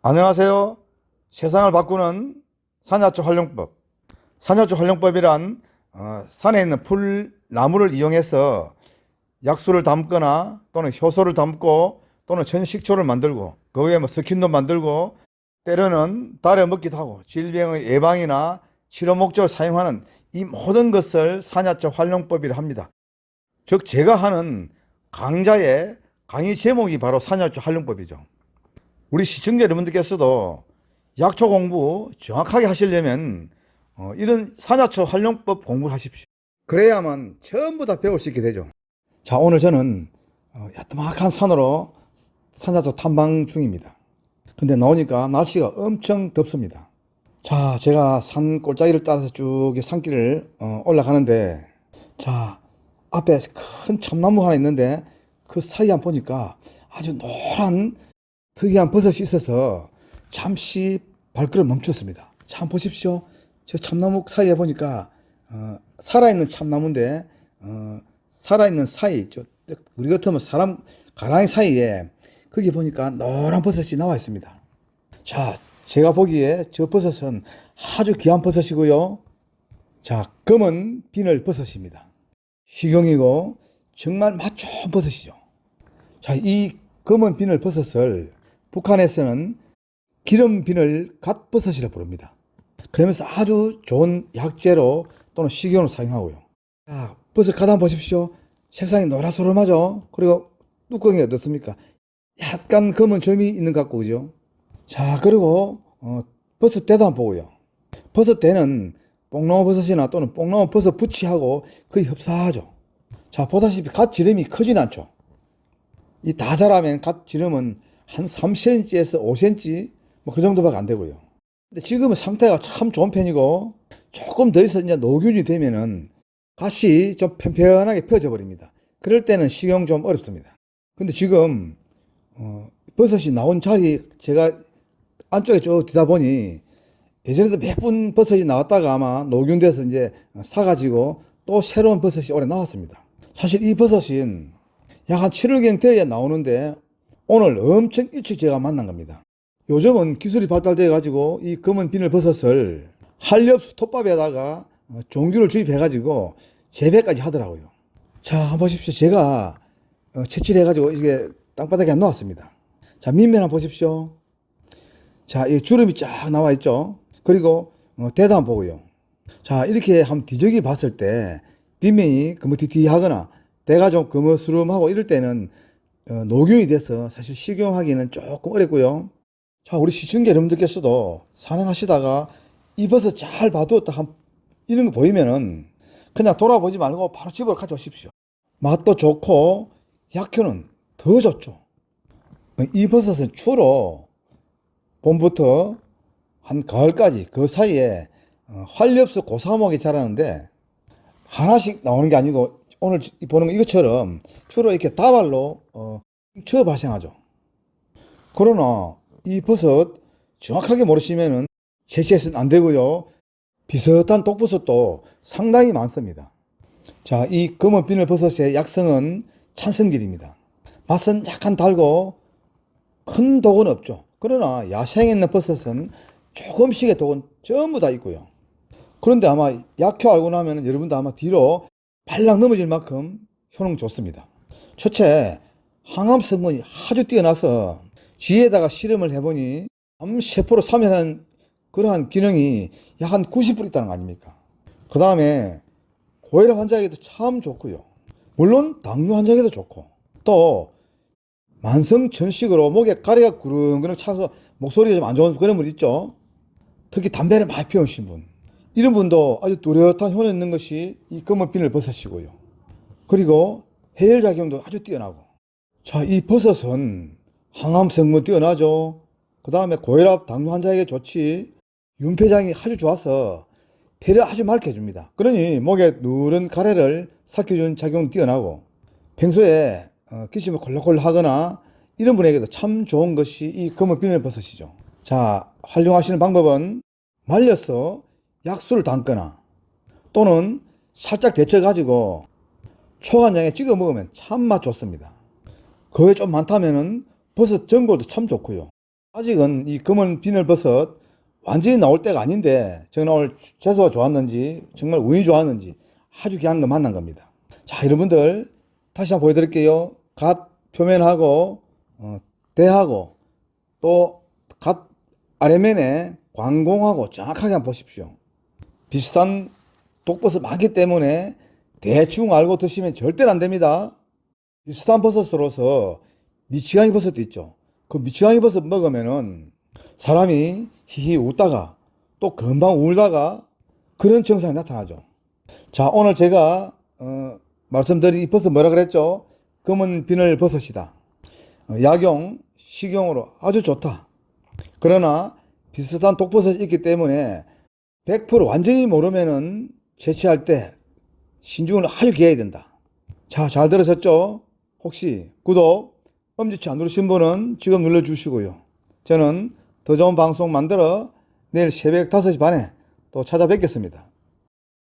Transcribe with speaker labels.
Speaker 1: 안녕하세요. 세상을 바꾸는 산야초 활용법. 산야초 활용법이란 어, 산에 있는 풀 나무를 이용해서 약수를 담거나 또는 효소를 담고 또는 천식초를 만들고 그 외에 뭐 스킨도 만들고 때로는 달에 먹기도 하고 질병의 예방이나 치료 목적으로 사용하는 이 모든 것을 산야초 활용법이라 합니다. 즉 제가 하는 강좌의 강의 제목이 바로 산야초 활용법이죠. 우리 시청자 여러분들께서도 약초 공부 정확하게 하시려면 어, 이런 산야초 활용법 공부를 하십시오. 그래야만 전부 다 배울 수 있게 되죠. 자, 오늘 저는 어, 야트막한 산으로 산야초 탐방 중입니다. 근데 나오니까 날씨가 엄청 덥습니다. 자, 제가 산 골짜기를 따라서 쭉이 산길을 어, 올라가는데 자, 앞에 큰 참나무 하나 있는데 그 사이에 한 보니까 아주 노란 특이한 버섯이 있어서 잠시 발걸음 멈췄습니다. 참 보십시오. 저 참나무 사이에 보니까 어, 살아있는 참나무인데 어, 살아있는 사이, 저, 우리 같으면 사람 가랑이 사이에 거기 보니까 노란 버섯이 나와 있습니다. 자, 제가 보기에 저 버섯은 아주 귀한 버섯이고요. 자, 검은 비늘 버섯입니다. 식용이고 정말 맛 좋은 버섯이죠. 자, 이 검은 비늘 버섯을 북한에서는 기름 비늘 갓버섯이라 부릅니다. 그러면서 아주 좋은 약재로 또는 식용으로 사용하고요. 자, 버섯 한번 보십시오. 색상이 노랗소름하죠? 그리고 뚜껑이 어떻습니까? 약간 검은 점이 있는 것 같고, 그죠? 자, 그리고, 어, 버섯 대도 한번 보고요. 버섯 대는 뽕나무 버섯이나 또는 뽕나무 버섯 부치하고 거의 흡사하죠. 자, 보다시피 갓 지름이 크진 않죠. 이 다 자라면 갓 지름은 한 3cm에서 5cm 뭐 그 정도밖에 안 되고요. 근데 지금은 상태가 참 좋은 편이고 조금 더 있어 이제 노균이 되면은 갓이 좀 편편하게 펴져 버립니다. 그럴 때는 식용 좀 어렵습니다. 근데 지금 어, 버섯이 나온 자리 제가 안쪽에 쭉 뒤다 보니 예전에도 몇 번 버섯이 나왔다가 아마 노균돼서 이제 사가지고 또 새로운 버섯이 올해 나왔습니다. 사실 이 버섯은 약 한 7월경 돼야 나오는데 오늘 엄청 일찍 제가 만난 겁니다. 요즘은 기술이 발달돼 가지고 이 검은 비늘 버섯을 한렵수 톱밥에다가 어, 종균을 주입해 가지고 재배까지 하더라고요. 자, 한번 보십시오. 제가 어, 채취해 가지고 이게 땅바닥에 놓았습니다. 자, 밑면 한번 보십시오. 자, 이 주름이 쫙 나와 있죠. 그리고 어, 대도 보고요. 자, 이렇게 한번 뒤적이 봤을 때 뒷면이 거무튀튀하거나 대가 좀 거무스름하고 이럴 때는 어, 녹용이 돼서 사실 식용하기는 조금 어렵고요. 자, 우리 시청자 여러분들께서도 산행하시다가 이 버섯 잘 봐두었다 한 이런 거 보이면은 그냥 돌아보지 말고 바로 집으로 가져오십시오. 맛도 좋고 약효는 더 좋죠. 이 버섯은 주로 봄부터 한 가을까지 그 사이에 어, 활렵수 고사목이 자라는데 하나씩 나오는 게 아니고 오늘 보는 거 이것처럼 주로 이렇게 다발로 어, 쳐 발생하죠. 그러나 이 버섯 정확하게 모르시면은 채취해서는 안 되고요. 비슷한 독버섯도 상당히 많습니다. 자, 이 검은 비늘 버섯의 약성은 찬성질입니다. 맛은 약간 달고 큰 독은 없죠. 그러나 야생에 있는 버섯은 조금씩의 독은 전부 다 있고요. 그런데 아마 약효 알고 나면 여러분도 아마 뒤로 발락 넘어질 만큼 효능 좋습니다. 첫째, 항암 성분이 아주 뛰어나서 쥐에다가 실험을 해보니 암세포로 사면하는 그러한 기능이 약 한 90% 있다는 거 아닙니까? 그 다음에 고혈압 환자에게도 참 좋고요. 물론 당뇨 환자에게도 좋고 또 만성 전식으로 목에 가래가 구릉구릉 차서 목소리가 좀 안 좋은 그런 분 있죠. 특히 담배를 많이 피우신 분. 이런 분도 아주 뚜렷한 효능 있는 것이 이 검은 비늘 버섯이고요. 그리고 해열 작용도 아주 뛰어나고. 자, 이 버섯은 항암 성분 뛰어나죠. 그 다음에 고혈압 당뇨 환자에게 좋지. 윤폐장이 아주 좋아서 폐를 아주 맑게 해줍니다. 그러니 목에 누런 가래를 삭혀주는 작용 뛰어나고 평소에 어, 기침을 콜록콜록 하거나 이런 분에게도 참 좋은 것이 이 검은 비늘 버섯이죠. 자, 활용하시는 방법은 말려서 약수를 담거나 또는 살짝 데쳐가지고 초간장에 찍어 먹으면 참맛 좋습니다. 그게 좀 많다면은 버섯 전골도 참 좋고요. 아직은 이 검은 비늘버섯 완전히 나올 때가 아닌데 제가 오늘 채소가 좋았는지 정말 운이 좋았는지 아주 귀한 거 만난 겁니다. 자 여러분들 다시 한번 보여드릴게요. 갓 표면하고 어, 대하고 또 갓 아래면에 광공하고 정확하게 한번 보십시오. 비슷한 독버섯 많기 때문에 대충 알고 드시면 절대로 안 됩니다. 비슷한 버섯으로서 미치광이 버섯도 있죠. 그 미치광이 버섯 먹으면은 사람이 히히 웃다가 또 금방 울다가 그런 증상이 나타나죠. 자, 오늘 제가 어, 말씀드린 이 버섯 뭐라 그랬죠? 검은 비늘 버섯이다. 어, 약용, 식용으로 아주 좋다. 그러나 비슷한 독버섯이 있기 때문에 100% 완전히 모르면은 채취할 때 신중을 아주 기해야 된다. 자, 잘 들으셨죠? 혹시 구독, 엄지치 안 누르신 분은 지금 눌러주시고요. 저는 더 좋은 방송 만들어 내일 새벽 5시 반에 또 찾아뵙겠습니다.